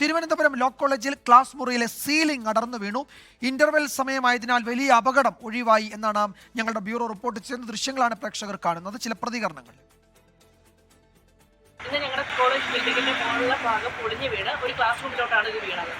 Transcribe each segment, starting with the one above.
Thiruvananthapuram law കോളേജിൽ class മുറിയിലെ ceiling അടർന്നു വീണു. ഇന്റർവെൽ സമയമായതിനാൽ വലിയ അപകടം ഒഴിവായി എന്നാണ് ഞങ്ങളുടെ ബ്യൂറോ റിപ്പോർട്ട് ചെയ്യുന്ന ദൃശ്യങ്ങളാണ് പ്രേക്ഷകർ കാണുന്നത്. ചില പ്രതികരണങ്ങൾ. ഞങ്ങളുടെ കോളേജ് മുകളിലെ ഭാഗം പൊളിഞ്ഞു ഒരു ക്ലാസ് വീണത്.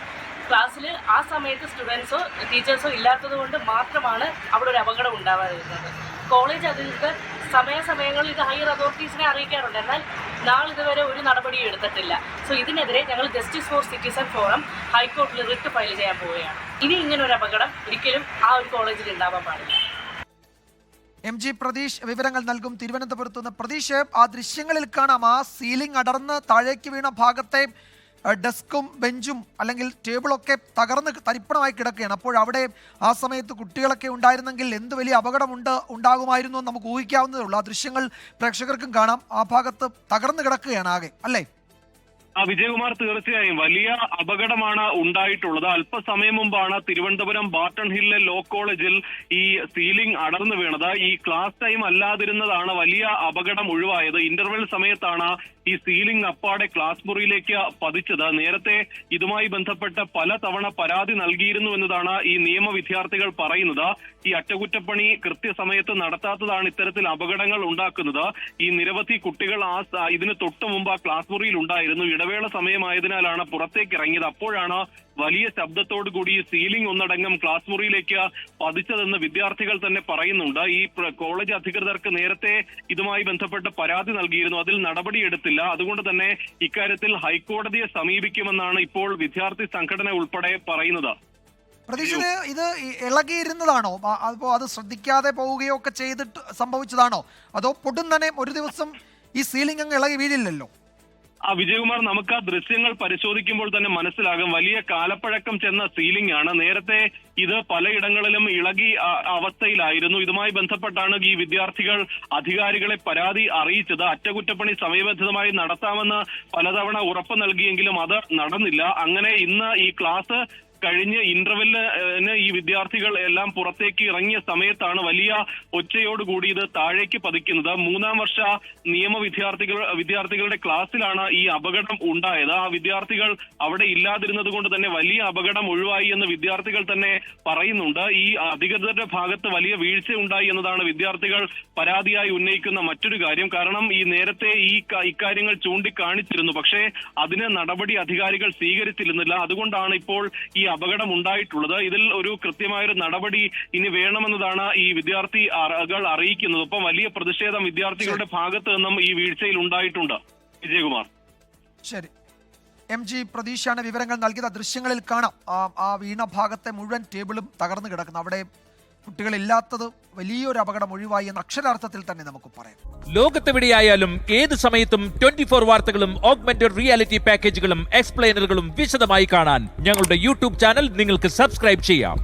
ക്ലാസ്സിൽ ആ സമയത്ത് സ്റ്റുഡൻസോ ടീച്ചേഴ്സോ ഇല്ലാത്തത് കൊണ്ട് മാത്രമാണ് അവിടെ ഒരു അപകടം ഉണ്ടാവാതിരുന്നത്. കോളേജ് അധികൃതർ സമയാസമയങ്ങളിൽ ഇത് ഹയർ അതോറിറ്റീസിനെ അറിയിക്കാറുണ്ട്. എന്നാൽ നാളിതുവരെ ഒരു നടപടിയും എടുത്തിട്ടില്ല. സോ ഇതിനെതിരെ ഞങ്ങൾ ജസ്റ്റിസ് ഫോർ സിറ്റിസൺ ഫോറം ഹൈക്കോടതിയിൽ റിട്ട് ഫയൽ ചെയ്യാൻ പോവുകയാണ്. ഇനി ഇങ്ങനെ ഒരു അപകടം ഒരിക്കലും ആ ഒരു കോളേജിൽ ഉണ്ടാവാൻ പാടില്ല. എം ജി പ്രതീഷ് വിവരങ്ങൾ നൽകും. തിരുവനന്തപുരത്ത് നിന്ന് പ്രതീഷ് ആ ദൃശ്യങ്ങളിൽ കാണാം. ആ സീലിംഗ് അടർന്ന് താഴേക്ക് വീണ ഭാഗത്തെ ഡെസ്കും ബെഞ്ചും അല്ലെങ്കിൽ ടേബിളൊക്കെ തകർന്ന് തരിപ്പണമായി കിടക്കുകയാണ്. അപ്പോൾ അവിടെ ആ സമയത്ത് കുട്ടികളൊക്കെ ഉണ്ടായിരുന്നെങ്കിൽ എന്ത് വലിയ അപകടമുണ്ട് ഉണ്ടാകുമായിരുന്നു എന്ന് നമുക്ക് ഊഹിക്കാവുന്നതേ ഉള്ളൂ. ആ ദൃശ്യങ്ങൾ പ്രേക്ഷകർക്കും കാണാം. ആ ഭാഗത്ത് തകർന്നു കിടക്കുകയാണ് ആകെ. അല്ലേ? വിജയകുമാർ തീർച്ചയായും വലിയ അപകടമാണ് ഉണ്ടായിട്ടുള്ളത്. അല്പസമയം മുമ്പാണ് തിരുവനന്തപുരം ബാട്ടൺ ഹില്ലെ ലോ കോളേജിൽ ഈ സീലിംഗ് അടർന്നു വീണത്. ഈ ക്ലാസ് ടൈം അല്ലാതിരുന്നതാണ് വലിയ അപകടം ഒഴിവായത്. ഇന്റർവെൽ സമയത്താണ് ഈ സീലിംഗ് അപ്പാടെ ക്ലാസ് മുറിയിലേക്ക് പതിച്ചത്. നേരത്തെ ഇതുമായി ബന്ധപ്പെട്ട് പല തവണ പരാതി നൽകിയിരുന്നു എന്നതാണ് ഈ നിയമ വിദ്യാർത്ഥികൾ പറയുന്നത്. ഈ അറ്റകുറ്റപ്പണി കൃത്യസമയത്ത് നടത്താത്തതാണ് ഇത്തരത്തിൽ അപകടങ്ങൾ ഉണ്ടാക്കുന്നത്. ഈ നിരവധി കുട്ടികൾ ആ ഇതിന് തൊട്ട് മുമ്പ് ആ ക്ലാസ് മുറിയിൽ ഉണ്ടായിരുന്നു. ഇടവേള സമയമായതിനാലാണ് പുറത്തേക്ക് ഇറങ്ങിയത്. അപ്പോഴാണ് വലിയ ശബ്ദത്തോടു കൂടി സീലിംഗ് ഒന്നടങ്കം ക്ലാസ് മുറിയിലേക്ക് പതിച്ചതെന്ന് വിദ്യാർത്ഥികൾ തന്നെ പറയുന്നുണ്ട്. ഈ കോളേജ് അധികൃതർക്ക് നേരത്തെ ഇതുമായി ബന്ധപ്പെട്ട് പരാതി നൽകിയിരുന്നു. അതിൽ നടപടിയെടുത്തില്ല. അതുകൊണ്ട് തന്നെ ഇക്കാര്യത്തിൽ ഹൈക്കോടതിയെ സമീപിക്കുമെന്നാണ് ഇപ്പോൾ വിദ്യാർത്ഥി സംഘടന ഉൾപ്പെടെ പറയുന്നത്. പ്രതീക്ഷിത് ഇത് ഇളകിയിരുന്നതാണോ? അപ്പോ അത് ശ്രദ്ധിക്കാതെ പോവുകയോ ഒക്കെ ചെയ്തിട്ട് സംഭവിച്ചതാണോ? അതോ പൊടുന്നനെ ഒരു ദിവസം ഈ സീലിംഗ് അങ്ങ് ഇളകി വീഴില്ലല്ലോ? ആ വിജയകുമാർ നമുക്ക് ആ ദൃശ്യങ്ങൾ പരിശോധിക്കുമ്പോൾ തന്നെ മനസ്സിലാകും. വലിയ കാലപ്പഴക്കം ചെന്ന സീലിംഗ് ആണ്. നേരത്തെ ഇത് പലയിടങ്ങളിലും ഇളകി അവസ്ഥയിലായിരുന്നു. ഇതുമായി ബന്ധപ്പെട്ടാണ് ഈ വിദ്യാർത്ഥികൾ അധികാരികളെ പരാതി അറിയിച്ചത്. അറ്റകുറ്റപ്പണി സമയബന്ധിതമായി നടത്താമെന്ന് പലതവണ ഉറപ്പ് നൽകിയെങ്കിലും അത് നടന്നില്ല. അങ്ങനെ ഇന്ന് ഈ ക്ലാസ് കഴിഞ്ഞ് ഇന്റർവെല്ലിന് ഈ വിദ്യാർത്ഥികൾ എല്ലാം പുറത്തേക്ക് ഇറങ്ങിയ സമയത്താണ് വലിയ ഒച്ചയോടുകൂടി ഇത് താഴേക്ക് പതിക്കുന്നത്. മൂന്നാം വർഷ നിയമ വിദ്യാർത്ഥികൾ വിദ്യാർത്ഥികളുടെ ക്ലാസ്സിലാണ് ഈ അപകടം ഉണ്ടായത്. ആ വിദ്യാർത്ഥികൾ അവിടെ ഇല്ലാതിരുന്നത് കൊണ്ട് തന്നെ വലിയ അപകടം ഒഴിവായി എന്ന് വിദ്യാർത്ഥികൾ തന്നെ പറയുന്നുണ്ട്. ഈ അധികൃതരുടെ ഭാഗത്ത് വലിയ വീഴ്ച ഉണ്ടായി എന്നതാണ് വിദ്യാർത്ഥികൾ പരാതിയായി ഉന്നയിക്കുന്ന മറ്റൊരു കാര്യം. കാരണം ഈ നേരത്തെ ഈ ഇക്കാര്യങ്ങൾ ചൂണ്ടിക്കാണിച്ചിരുന്നു. പക്ഷേ അതിന് നടപടി അധികാരികൾ സ്വീകരിച്ചിരുന്നില്ല. അതുകൊണ്ടാണ് ഇപ്പോൾ ഈ അപകടം ഉണ്ടായിട്ടുള്ളത് ഇതിൽ ഒരു കൃത്യമായൊരു നടപടി ഇനി വേണമെന്നതാണ് ഈ വിദ്യാർത്ഥി അറിയിക്കുന്നത്. ഒപ്പം വലിയ പ്രതിഷേധം വിദ്യാർത്ഥികളുടെ ഭാഗത്ത് നിന്നും ഈ വീഴ്ചയിൽ ഉണ്ടായിട്ടുണ്ട്. വിജയകുമാർ. ശരി. എം ജി പ്രതീക്ഷയാണ് വിവരങ്ങൾ നൽകിയത്. ദൃശ്യങ്ങളിൽ കാണാം. ആ ആ വീണ ഭാഗത്തെ മുഴുവൻ ടേബിളും തകർന്നു കിടക്കുന്നു. അവിടെ കുട്ടികളില്ലാത്തത് വലിയൊരു അപകടം ഒഴിവായി എന്ന അക്ഷരാർത്ഥത്തിൽ തന്നെ നമുക്ക് പറയാം. ലോകത്തെവിടെയായാലും ഏത് സമയത്തും ട്വന്റി ഫോർ വാർത്തകളും ഓഗ്മെന്റഡ് റിയാലിറ്റി പാക്കേജുകളും എക്സ്പ്ലെയിനറുകളും വിശദമായി കാണാൻ ഞങ്ങളുടെ യൂട്യൂബ് ചാനൽ നിങ്ങൾക്ക് സബ്സ്ക്രൈബ് ചെയ്യാം.